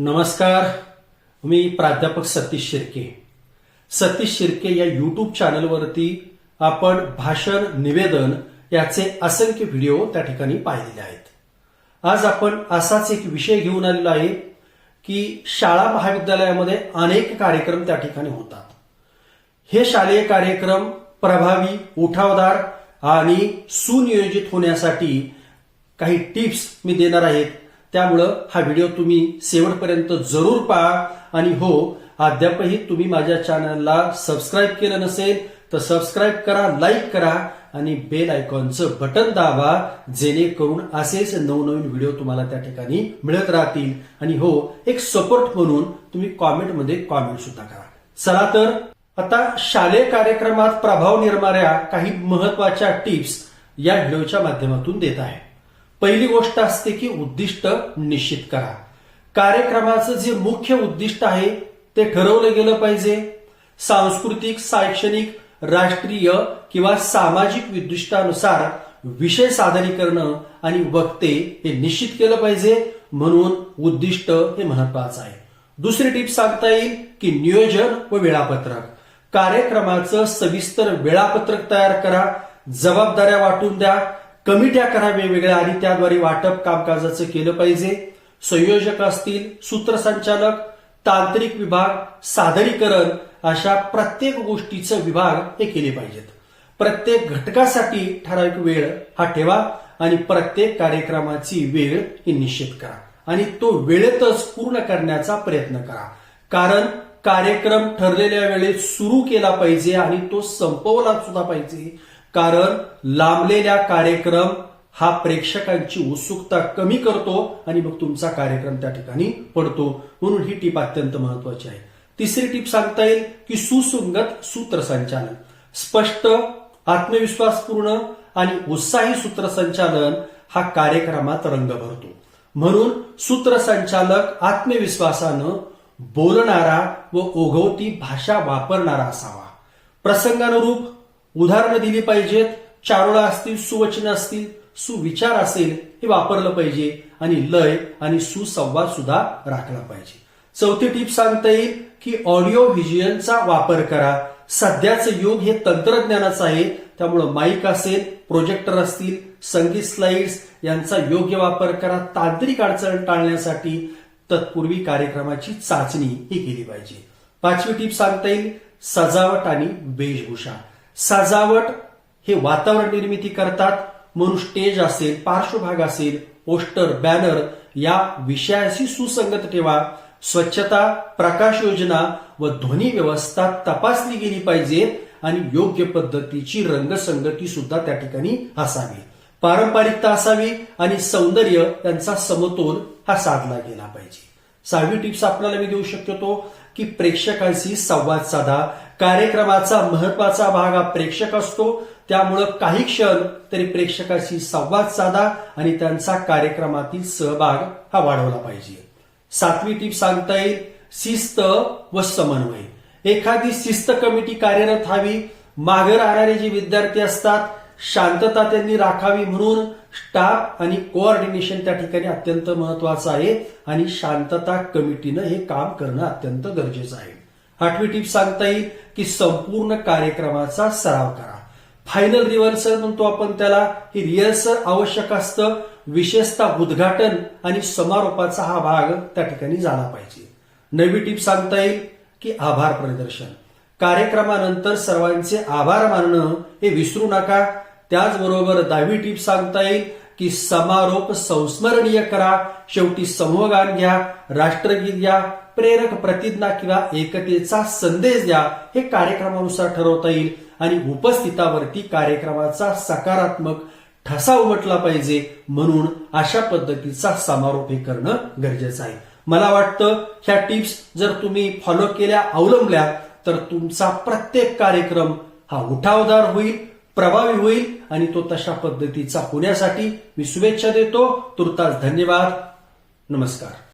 नमस्कार मी प्राध्यापक सतीश शिर्के. सतीश शिर्के या युट्यूब चॅनलवरती आपण भाषण निवेदन याचे असंख्य व्हिडिओ त्या ठिकाणी पाहिलेले आहेत. आज आपण असाच एक विषय घेऊन आलेलो आहे की शाळा महाविद्यालयामध्ये अनेक कार्यक्रम त्या ठिकाणी होतात. हे शालेय कार्यक्रम प्रभावी उठावदार आणि सुनियोजित होण्यासाठी काही टिप्स मी देणार आहेत. त्यामुळं हा व्हिडिओ तुम्ही शेवटपर्यंत जरूर पहा. आणि हो अद्यापही तुम्ही माझ्या चॅनलला सबस्क्राईब केलं नसेल तर सबस्क्राईब करा लाईक करा आणि बेल आयकॉनचं बटन दाबा जेणेकरून असेच नवनवीन व्हिडिओ तुम्हाला त्या ठिकाणी मिळत राहतील. आणि हो एक सपोर्ट म्हणून तुम्ही कॉमेंटमध्ये कॉमेंट सुद्धा करा. चला तर आता शालेय कार्यक्रमात प्रभाव निर्माऱ्या काही महत्त्वाच्या टिप्स या व्हिडिओच्या माध्यमातून देत आहे. पहिली गोष्ट असते की उद्दिष्ट निश्चित करा. कार्यक्रमाचं जे मुख्य उद्दिष्ट आहे ते ठरवलं गेलं पाहिजे. सांस्कृतिक शैक्षणिक राष्ट्रीय किंवा सामाजिक उद्दिष्टानुसार विषय सादरीकरण आणि वक्ते हे निश्चित केलं पाहिजे. म्हणून उद्दिष्ट हे महत्वाचं आहे. दुसरी टीप सांगता येईल की नियोजन व वेळापत्रक. कार्यक्रमाचं सविस्तर वेळापत्रक तयार करा. जबाबदाऱ्या वाटून द्या. कमिट्या करा वेगवेगळ्या आणि त्याद्वारे वाटप कामकाजाचं केलं पाहिजे. संयोजक असतील सूत्रसंचालक तांत्रिक विभाग सादरीकरण अशा प्रत्येक गोष्टीचं विभाग हे केले पाहिजेत. प्रत्येक घटकासाठी ठराविक वेळ हा ठेवा आणि प्रत्येक कार्यक्रमाची वेळ ही निश्चित करा. आणि तो वेळेतच पूर्ण करण्याचा प्रयत्न करा. कारण कार्यक्रम ठरलेल्या वेळेत सुरू केला पाहिजे आणि तो संपवला सुद्धा पाहिजे कारण लांबलेल्या कार्यक्रम हा प्रेक्षकांची उत्सुकता कमी करतो आणि मग तुमचा कार्यक्रम त्या ठिकाणी पडतो. म्हणून ही टीप अत्यंत महत्वाची आहे. तिसरी टीप सांगता येईल की सुसंगत सूत्रसंचालन. स्पष्ट आत्मविश्वासपूर्ण आणि उत्साही सूत्रसंचालन हा कार्यक्रमात रंग भरतो म्हणून सूत्रसंचालक आत्मविश्वासानं बोलणारा व ओघवती भाषा वापरणारा असावा. प्रसंगानुरूप उदाहरणं दिली पाहिजेत. चारोळा असतील सुवचन असतील सुविचार असेल हे वापरलं पाहिजे. आणि लय आणि सुसंवाद सुद्धा राखला पाहिजे. चौथी टीप सांगता येईल की ऑडिओ व्हिज्युअलचा वापर करा. सध्याचं युग हे तंत्रज्ञानाचं आहे. त्यामुळं माईक असेल प्रोजेक्टर असतील संगीत स्लाइड्स यांचा योग्य वापर करा. तांत्रिक अडचण टाळण्यासाठी तत्पूर्वी कार्यक्रमाची चाचणी ही केली पाहिजे. पाचवी टीप सांगता येईल सजावट आणि वेशभूषा. सजावट हे वातावरण निर्मिती करतात. म्हणून स्टेज असेल पार्श्वभाग असेल पोस्टर बॅनर या विषयाशी सुसंगत ठेवा. स्वच्छता प्रकाश योजना व ध्वनी व्यवस्था तपासली गेली पाहिजे आणि योग्य पद्धतीची रंगसंगती सुद्धा त्या ठिकाणी असावी. पारंपरिकता असावी आणि सौंदर्य यांचा समतोल हा साधला गेला पाहिजे. सहावी टिप्स आपल्याला मी देऊ शकतो की प्रेक्षकांशी संवाद साधा. कार्यक्रमाचा महत्त्वाचा भाग हा प्रेक्षक असतो. त्यामुळं काही क्षण तरी प्रेक्षकाशी संवाद साधा आणि त्यांचा कार्यक्रमातील सहभाग हा वाढवला पाहिजे. सातवी टीप सांगता येईल शिस्त व समन्वय. एखादी शिस्त कमिटी कार्यरत हवी मागे राहणारे जे विद्यार्थी असतात शांतता त्यांनी राखावी म्हणून स्टाफ आणि कोऑर्डिनेशन त्या ठिकाणी अत्यंत महत्वाचं आहे आणि शांतता कमिटीनं हे काम करणं अत्यंत गरजेचं आहे. आठवी टीप सांगता येईल की संपूर्ण कार्यक्रमाचा सराव करा. फायनल रिहर्सल म्हणतो आपण त्याला ही रिहर्सल आवश्यक असतं. विशेषतः उद्घाटन आणि समारोपाचा हा भाग त्या ठिकाणी झाला पाहिजे. नवी टीप सांगता येईल की आभार प्रदर्शन. कार्यक्रमानंतर सर्वांचे आभार मानणं हे विसरू नका. त्याचबरोबर दहावी टीप सांगता येईल की समारोप संस्मरणीय करा शेवटी समूहगान घ्या राष्ट्रगीत घ्या प्रेरक प्रतिज्ञा किंवा एकतेचा संदेश द्या हे कार्यक्रमानुसार ठरवता येईल. आणि उपस्थितावरती कार्यक्रमाचा सकारात्मक ठसा उमटला पाहिजे म्हणून अशा पद्धतीचा समारोप हे करणं गरजेचं आहे. मला वाटतं ह्या टिप्स जर तुम्ही फॉलो केल्या अवलंबल्या तर तुमचा प्रत्येक कार्यक्रम हा उठावदार होईल. प्रभावी होईल आणि तो तशा पद्धतीचा होण्यासाठी मी शुभेच्छा देतो. तुर्तास धन्यवाद. नमस्कार.